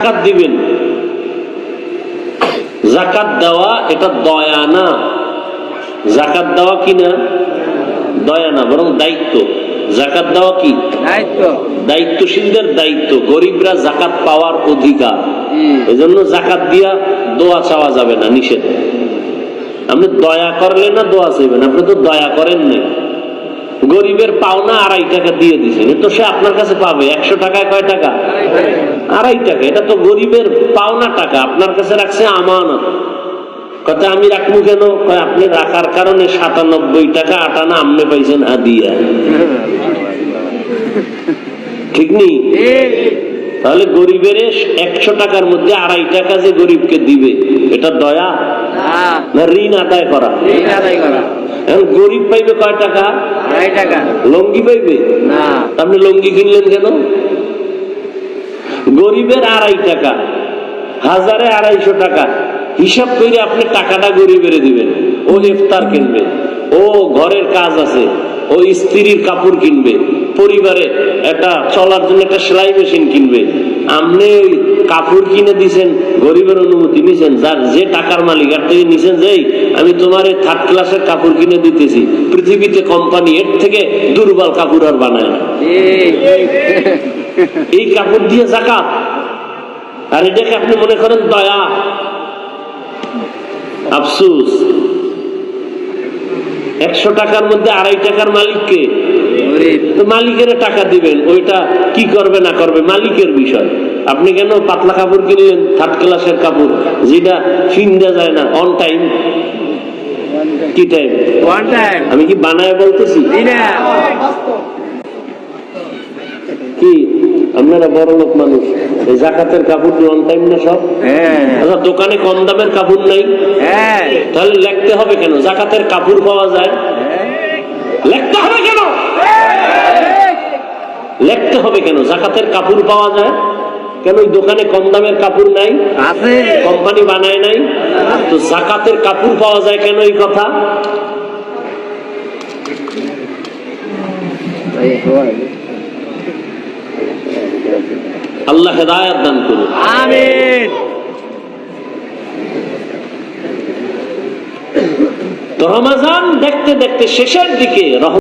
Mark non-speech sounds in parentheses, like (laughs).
জাকাত দিবেন। জাকাত দেওয়া এটা দয়া না। জাকাত দেওয়া কি না? দয়া না বরং দায়িত্ব। জাকাত দেওয়া কি? দায়িত্ব। দায়িত্বশীলদের দায়িত্ব। গরিবরা জাকাত পাওয়ার অধিকার। এই জন্য জাকাত দিয়া দোয়া চাওয়া যাবে না নিষেধ। আপনি দয়া করলে না দোয়া চাইবেন? আপনি তো দয়া করেন নাই। গরিবের পাওনা আড়াই টাকা দিয়ে দিছেন তো সে আপনার কাছে পাবে। একশো টাকায় কয় টাকা? আড়াই টাকা। এটা তো গরিবের পাওনা টাকা। আপনার কাছে রাখছে আমানত। কথা আমি রাখব কেন? আপনি রাখার কারণে সাতানব্বই টাকা আটানা আমনে পাইছেন হাদিয়া। ঠিক নেই তাহলে গরিবের একশো টাকার মধ্যে আড়াই টাকা যে গরিবকে দিবে, এটা দয়া? না ঋণ আদায় করা। এখন গরিব পাইবে কয় টাকা? টাকা। লঙ্গি পাইবে? না। আপনি লঙ্গি কিনলেন কেন? গরিবের আড়াই টাকা হাজারে আড়াইশো টাকা। হিসাব করে আপনি টাকাটা গরিবের দিবেন। ও ইফতার কিনবে ও ঘরের কাজ আছে ও স্ত্রীর কাপড় কিনবে পরিবারে একটা চলার জন্য একটা সেলাই মেশিন কিনবে। আপনি কাপড় কিনে দিছেন গরিবের অনুমতি নিছেন যার যে টাকার মালিক আর থেকে নিছেন যেই আমি তোমার এই থার্ড ক্লাসের কাপড় কিনে দিতেছি পৃথিবীতে কোম্পানি এর থেকে দুর্বল কাপড় আর বানায় না। (laughs) এই কাপড় দিয়ে জাকাত আর এটাকে আপনি মনে করেন দয়া? আফসুস। একশো টাকার মধ্যে আড়াই টাকার মালিককে? গরিব তো মালিকের টাকা দিবেন ওইটা কি করবে না করবে মালিকের বিষয়। আপনি কেন পাতলা কাপড় কিনলেন? থার্ড ক্লাসের কাপড় যেটা ফিন্দা যায় না অন টাইম কি টাইম ওয়ান টাইম আমি কি বানায় বলতেছি? কি? আপনারা বড় লোক মানুষ। এই জাকাতের কাপড় অন টাইম না সব? হ্যাঁ। আচ্ছা দোকানে কম দামের কাপড় নাই? হ্যাঁ। তাহলে লিখতে হবে কেন? জাকাতের কাপড় পাওয়া যায়। লিখতে হবে কেন? লিখতে হবে কেন? জাকাতের কাপড় পাওয়া যায়? কেন ওই দোকানে কম দামের কাপড় নাই? আছে। কোম্পানি বানায় নাই? তো জাকাতের কাপড় পাওয়া যায় কেন এই কথা? আল্লাহ হেদায়াত দান করুন। আমিন। তো রমাজান দেখতে দেখতে শেষের দিকে রহমত